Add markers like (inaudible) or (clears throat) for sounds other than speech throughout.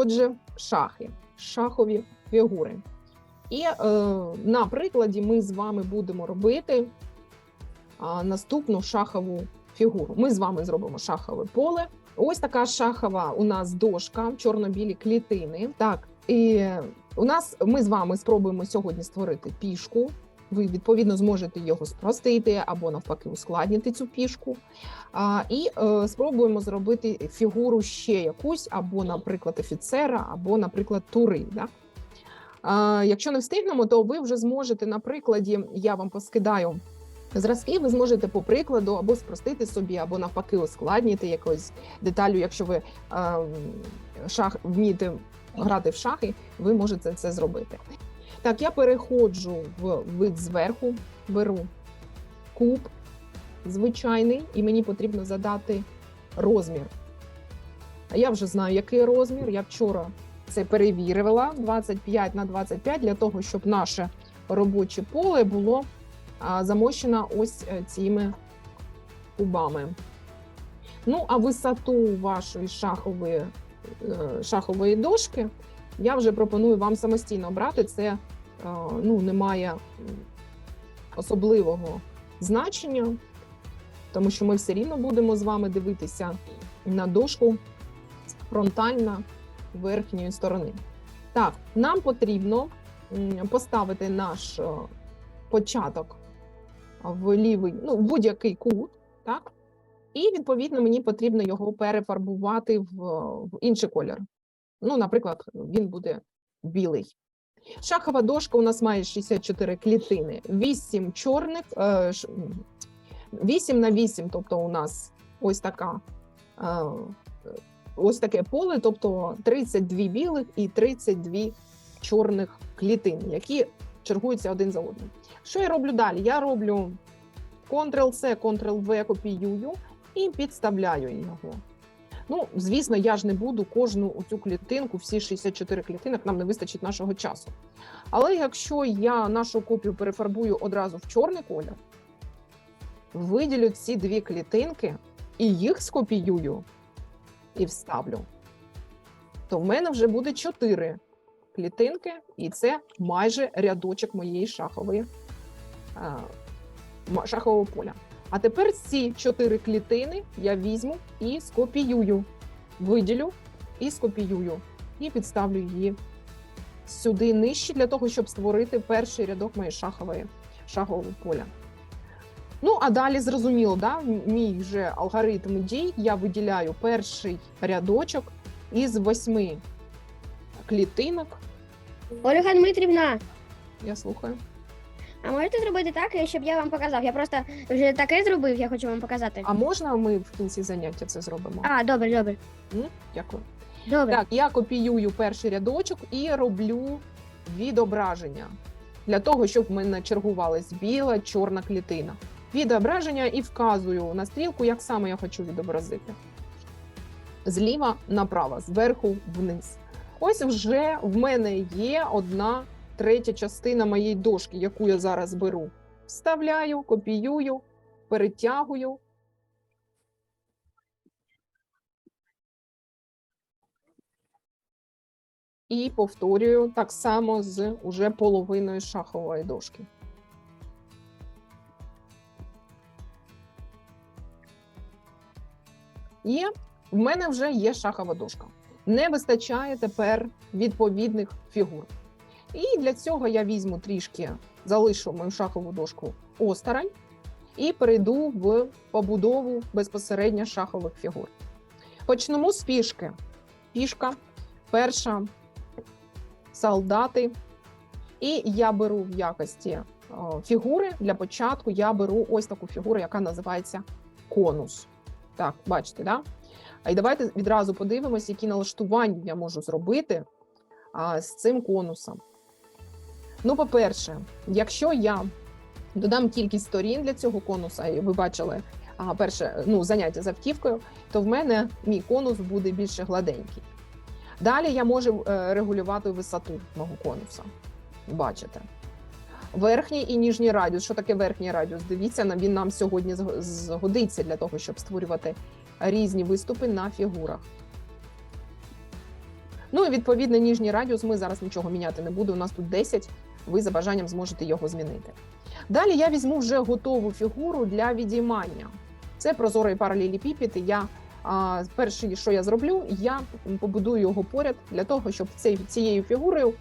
Отже, шахи, шахові фігури. І е, на прикладі ми з вами будемо робити наступну шахову фігуру. Ми з вами зробимо шахове поле. Ось така шахова у нас дошка, чорно-білі клітини. Так, і у нас ми з вами спробуємо сьогодні створити пішку. Ви відповідно зможете його спростити або навпаки ускладнити цю пішку. А, і е, спробуємо зробити фігуру ще якусь, або, наприклад, офіцера, або, наприклад, тури. Да? А, якщо не встигнемо, то ви вже зможете на прикладі, я вам поскидаю зразки, ви зможете по прикладу або спростити собі, або навпаки ускладнити якоюсь деталю. Якщо ви е, шах вмієте грати в шахи, ви можете це зробити. Так, я переходжу в вид зверху, беру куб звичайний, і мені потрібно задати розмір. А я вже знаю, який розмір. Я вчора це перевірила 25 на 25 для того, щоб наше робоче поле було замощено ось е, цими кубами. Ну, а висоту вашої шахової, е, шахової дошки я вже пропоную вам самостійно брати. Це ну, не особливого значення, тому що ми все рівно будемо з вами дивитися на дошку фронтально верхньої сторони. Так, нам потрібно поставити наш е, початок в лівий, ну, в будь-який кут, так? І відповідно мені потрібно його перефарбувати в, в інший колір. Ну, наприклад, він буде білий. Шахова дошка у нас має 64 клітини, 8 чорних, е, ш- м, 8 на 8, тобто у нас ось така. е, Ось таке поле, тобто 32 білих і 32 чорних клітин, які чергуються один за одним. Що я роблю далі? Я роблю Ctrl-C, Ctrl-V, копіюю і підставляю його. Ну, звісно, я ж не буду кожну цю клітинку, всі 64 клітинок, нам не вистачить нашого часу. Але якщо я нашу копію перефарбую одразу в чорний колір, виділю ці дві клітинки і їх скопіюю і вставлю, то в мене вже буде 4 клітинки, і це майже рядочок моєї шахової е, шахового поля. А тепер ці чотири клітини я візьму і скопіюю, виділю і скопіюю, і підставлю її сюди нижче для того, щоб створити перший рядок моєї шахової шахового поля. Ну, а далі зрозуміло, да? мій вже алгоритм дій. Я виділяю перший рядочок із восьми клітинок. Ольга Дмитрівна, Я слухаю. А можете зробити так, щоб я вам показав? Я просто вже таке зробив, я хочу вам показати. А можна ми в кінці заняття це зробимо? А, добре, добре. М? Дякую. Добре. Так, я копіюю перший рядочок і роблю відображення для того, щоб в мене чергувалась біла, чорна клітина. Відображення і вказую на стрілку, як саме я хочу відобразити. Зліва направо, зверху вниз. Ось вже в мене є одна третя частина моєї дошки, яку я зараз беру. Вставляю, копіюю, перетягую. І повторюю так само з уже половиною шахової дошки. І в мене вже є шахова дошка. Не вистачає тепер відповідних фігур. І для цього я візьму трішки, залишу мою шахову дошку осторонь і перейду в побудову безпосередньо шахових фігур. Почнемо з пішки. Пішка перша солдати. І я беру в якості фігури для початку. Я беру ось таку фігуру, яка називається конус. Так, бачите, да? Й давайте відразу подивимось, які налаштування я можу зробити а, з цим конусом. Ну, по-перше, якщо я додам кількість сторін для цього конуса, і ви бачили а, перше ну, заняття з автівкою, то в мене мій конус буде більше гладенький. Далі я можу е, регулювати висоту мого конуса. Бачите. Верхній і ніжній радіус. Що таке верхній радіус? Дивіться, він нам сьогодні згодиться для того, щоб створювати різні виступи на фігурах. Ну і відповідно ніжній радіус. Ми зараз нічого міняти не будемо. У нас тут 10, ви за бажанням зможете його змінити. Далі я візьму вже готову фігуру для відіймання. Це прозорий паралелепіпед. і Я а, перше, що я зроблю, я побудую його поряд для того, щоб цей, цією фігурою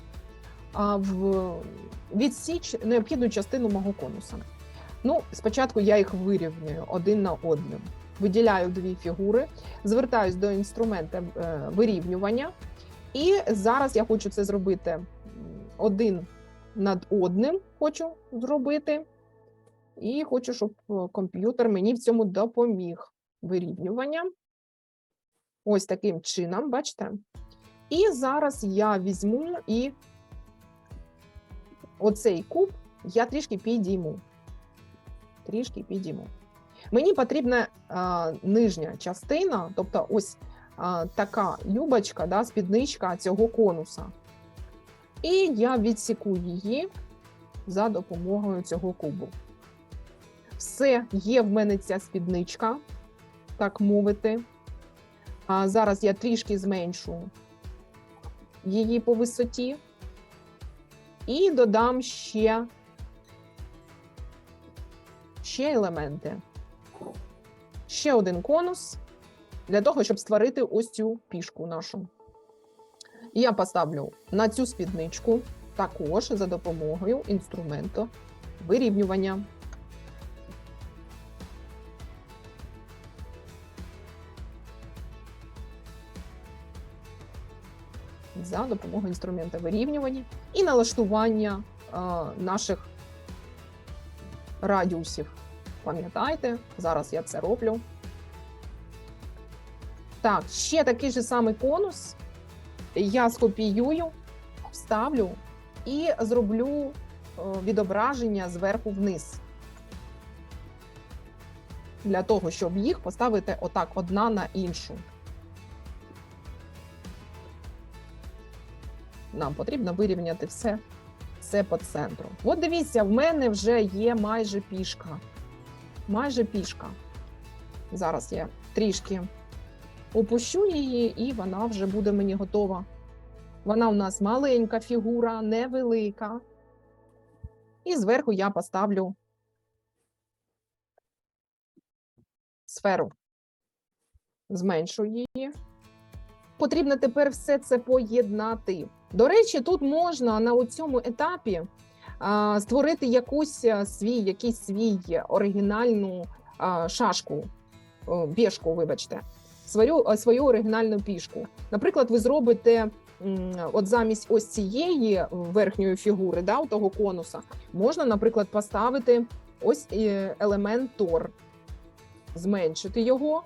а, в, відсіч необхідну частину мого конуса. Ну, спочатку я їх вирівнюю один на одним. Виділяю дві фігури, звертаюсь до інструмента е, вирівнювання, і зараз я хочу це зробити один над одним. Хочу зробити, і хочу, щоб е, комп'ютер мені в цьому допоміг. Вирівнювання. Ось таким чином, бачите? І зараз я візьму і оцей куб я трішки підійму. Трішки підійму. Мені потрібна а, нижня частина, тобто ось а, така юбочка, да, спідничка цього конуса. І я відсіку її за допомогою цього кубу. Все, є в мене ця спідничка, так мовити. А зараз я трішки зменшу її по висоті і додам ще, ще елементи. Ще один конус для того, щоб створити ось цю пішку нашу. І я поставлю на цю спідничку також за допомогою інструменту вирівнювання. За допомогою інструменту вирівнювання і налаштування а, наших радіусів. Пам'ятайте, зараз я це роблю. Так, ще такий же самий конус. Я скопіюю, вставлю і зроблю е, відображення зверху вниз. Для того, щоб їх поставити отак одна на іншу. Нам потрібно вирівняти все, все по центру. От дивіться, в мене вже є майже пішка. Майже пішка. Зараз я трішки опущу її, і вона вже буде мені готова. Вона у нас маленька фігура, невелика. І зверху я поставлю сферу. Зменшу її. Потрібно тепер все це поєднати. До речі, тут можна на цьому етапі а, створити якусь свій, якийсь свій оригінальну а, шашку, о, пішку, вибачте, свою, свою оригінальну пішку. Наприклад, ви зробите от замість ось цієї верхньої фігури, да, у того конуса, можна, наприклад, поставити ось е, елемент тор, зменшити його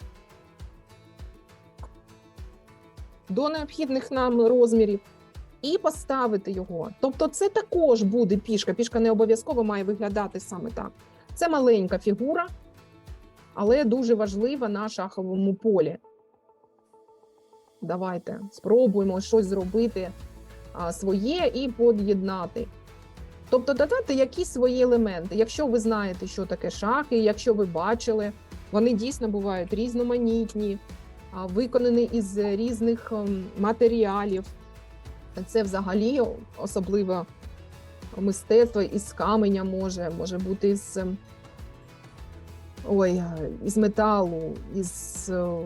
до необхідних нам розмірів і поставити його. Тобто, це також буде пішка. Пішка не обов'язково має виглядати саме так. Це маленька фігура, але дуже важлива на шаховому полі. Давайте спробуємо щось зробити своє і під'єднати. Тобто додати якісь свої елементи. Якщо ви знаєте, що таке шахи, якщо ви бачили, вони дійсно бувають різноманітні, виконані із різних ем, матеріалів. Це взагалі особливе мистецтво із каменя може, може бути із, ем, ой, із металу, із е,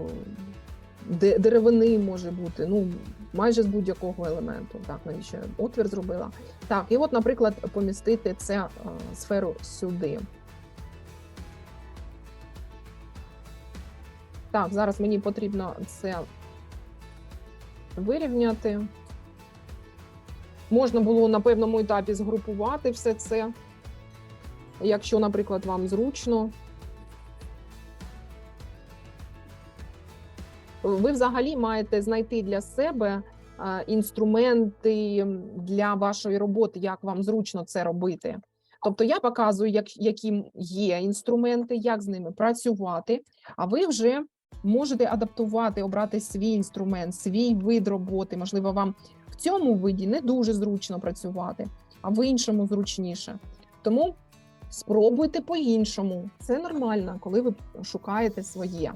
деревини може бути. Ну, майже з будь-якого елементу. Так, навіщо я отвір зробила. Так, і от, наприклад, помістити це е, сферу сюди. Так, зараз мені потрібно це вирівняти. Можна було на певному етапі згрупувати все це, якщо, наприклад, вам зручно. Ви взагалі маєте знайти для себе е, інструменти для вашої роботи, як вам зручно це робити. Тобто я показую, як, які є інструменти, як з ними працювати, а ви вже можете адаптувати, обрати свій інструмент, свій вид роботи. Можливо, вам в цьому виді не дуже зручно працювати, а в іншому зручніше. Тому спробуйте по-іншому. Це нормально, коли ви шукаєте своє.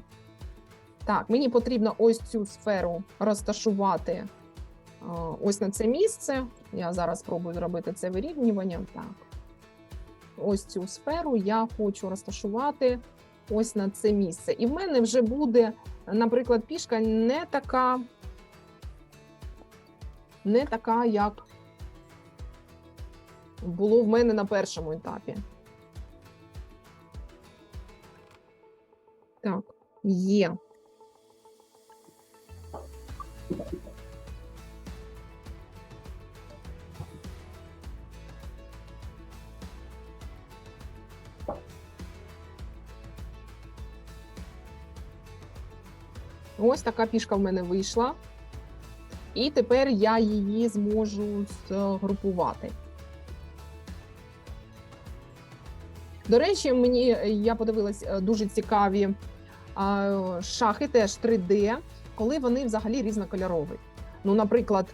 Так, мені потрібно ось цю сферу розташувати ось на це місце. Я зараз спробую зробити це вирівнювання. Так. Ось цю сферу я хочу розташувати ось на це місце. І в мене вже буде, наприклад, пішка не така, не така, як було в мене на першому етапі. Так, є. Ось така пішка в мене вийшла. І тепер я її зможу згрупувати. До речі, мені я подивилась е, дуже цікаві шахи, теж 3D, коли вони взагалі різнокольорові. Ну, наприклад,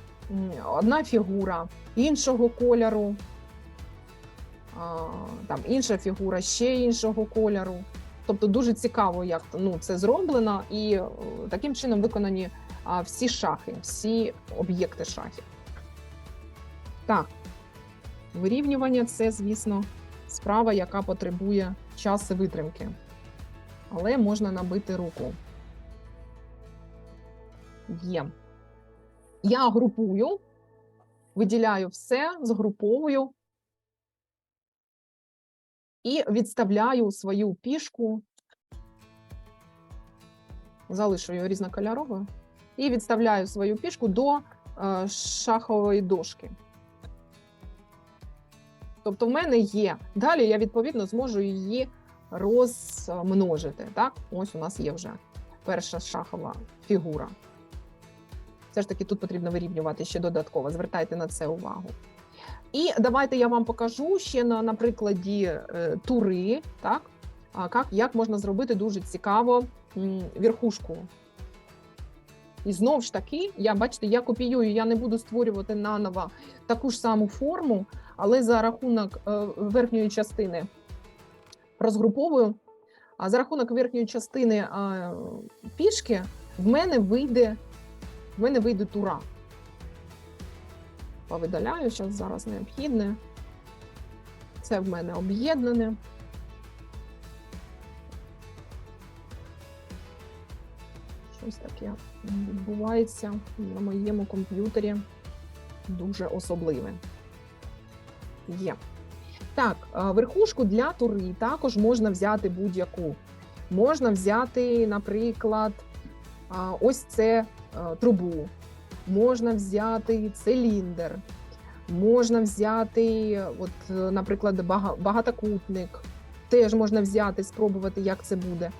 одна фігура іншого кольору, там інша фігура ще іншого кольору. Тобто дуже цікаво, як ну, це зроблено, і е, таким чином виконані всі шахи, всі об'єкти шахів. Так, вирівнювання це, звісно, справа, яка потребує час і витримки. Але можна набити руку. Є. Я групую, виділяю все, згруповую і відставляю свою пішку, залишу її різнокольоровою, і відставляю свою пішку до е, шахової дошки. Тобто в мене є. Далі я відповідно зможу її розмножити. Так, ось у нас є вже перша шахова фігура. Все ж таки тут потрібно вирівнювати ще додатково. Звертайте на це увагу. І давайте я вам покажу ще на, на прикладі е, тури, так, як, як можна зробити дуже цікаво м, верхушку. І знову ж таки, я бачите, я копіюю, я не буду створювати наново таку ж саму форму, але за рахунок е, верхньої частини розгруповую. А за рахунок верхньої частини пішки в мене вийде, в мене вийде тура. Повидаляю, що зараз необхідне. Це в мене об'єднане. Щось таке відбувається на моєму комп'ютері. Дуже особливе. Є. Так, верхушку для тури також можна взяти будь-яку. Можна взяти, наприклад, ось це трубу, можна взяти циліндр, можна взяти, от, е, наприклад, багатокутник. Теж можна взяти, спробувати, як це буде.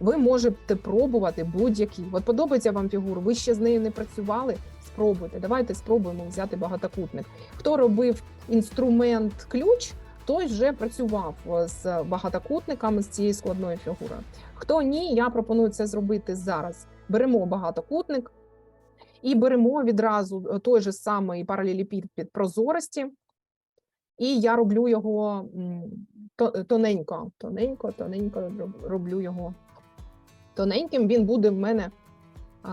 Ви можете пробувати будь-які. От подобається вам фігура, ви ще з нею не працювали. Спробуйте. Давайте спробуємо взяти багатокутник. Хто робив інструмент ключ, той вже працював е, з багатокутниками з цією складною фігурою. Хто ні, я пропоную це зробити зараз. Беремо багатокутник і беремо відразу е, той же самий паралелепіпед під прозорості, і я роблю його тоненько, тоненько, тоненько роблю його тоненьким. Він буде в мене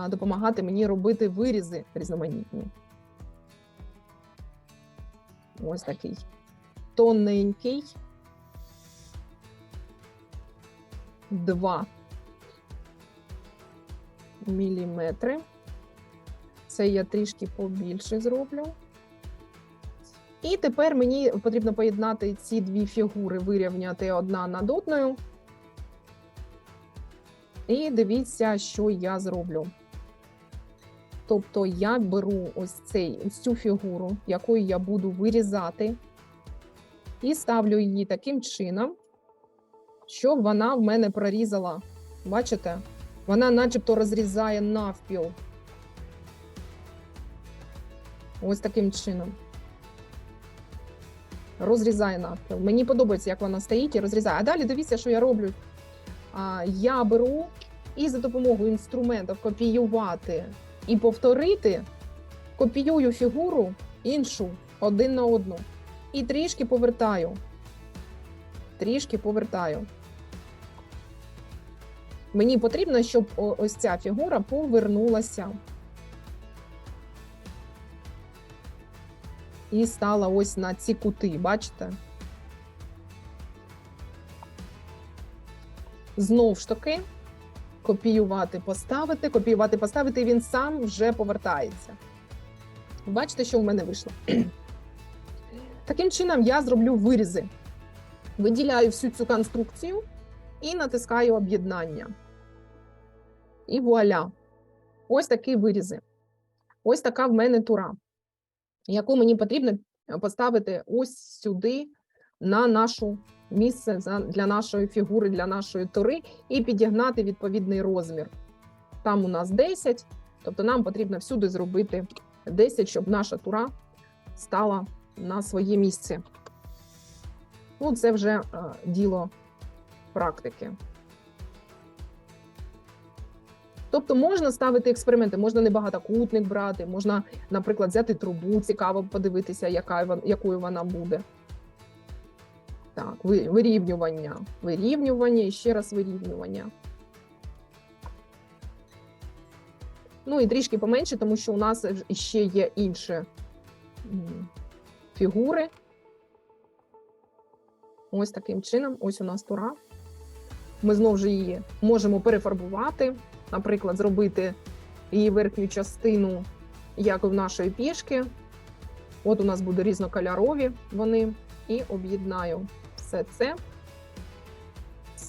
допомагати мені робити вирізи різноманітні. Ось такий тоненький. Два міліметри. Це я трішки побільше зроблю. І тепер мені потрібно поєднати ці дві фігури, вирівняти одна над одною. І дивіться, що я зроблю. Тобто я беру ось цей, ось цю фігуру, якою я буду вирізати, і ставлю її таким чином, щоб вона в мене прорізала. Бачите? Вона начебто розрізає навпіл. Ось таким чином. Розрізає навпіл. Мені подобається, як вона стоїть і розрізає. А далі дивіться, що я роблю. Я беру і за допомогою інструментів копіювати і повторити, копіюю фігуру іншу один на одну. І трішки повертаю. Трішки повертаю. Мені потрібно, щоб ось ця фігура повернулася. І стала ось на ці кути, бачите? Знов ж таки, копіювати, поставити, копіювати, поставити, і він сам вже повертається. Бачите, що в мене вийшло? (clears throat) Таким чином я зроблю вирізи. Виділяю всю цю конструкцію і натискаю об'єднання. І вуаля. Ось такі вирізи. Ось така в мене тура, яку мені потрібно поставити ось сюди на нашу місце для нашої фігури, для нашої тури, і підігнати відповідний розмір. Там у нас 10, тобто нам потрібно всюди зробити 10, щоб наша тура стала на своє місце. Ну, це вже е, діло практики. Тобто можна ставити експерименти, можна не багатокутник брати, можна, наприклад, взяти трубу, цікаво подивитися, яка, якою вона буде. Так, вирівнювання, вирівнювання і ще раз вирівнювання. Ну і трішки поменше, тому що у нас ще є інші фігури. Ось таким чином, ось у нас тура. Ми знову ж її можемо перефарбувати, наприклад, зробити її верхню частину, як в нашої пішки. От у нас буде різнокольорові вони, і об'єднаю все це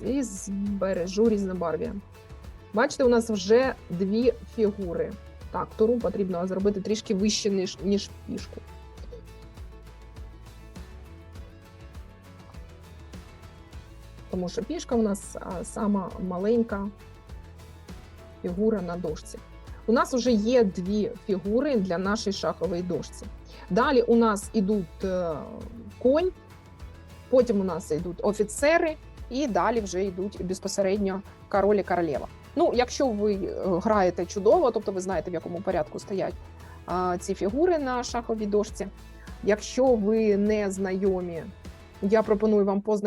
і збережу різнобарв'я. Бачите, у нас вже дві фігури. Так, туру потрібно зробити трішки вище, ніж, ніж пішку. Тому що пішка у нас сама маленька фігура на дошці. У нас вже є дві фігури для нашої шахової дошці. Далі у нас ідуть е, конь, потім у нас йдуть офіцери, і далі вже йдуть безпосередньо король і королева. Ну, якщо ви е, граєте чудово, тобто ви знаєте, в якому порядку стоять ці фігури на шаховій дошці. Якщо ви не знайомі, я пропоную вам познайомитися.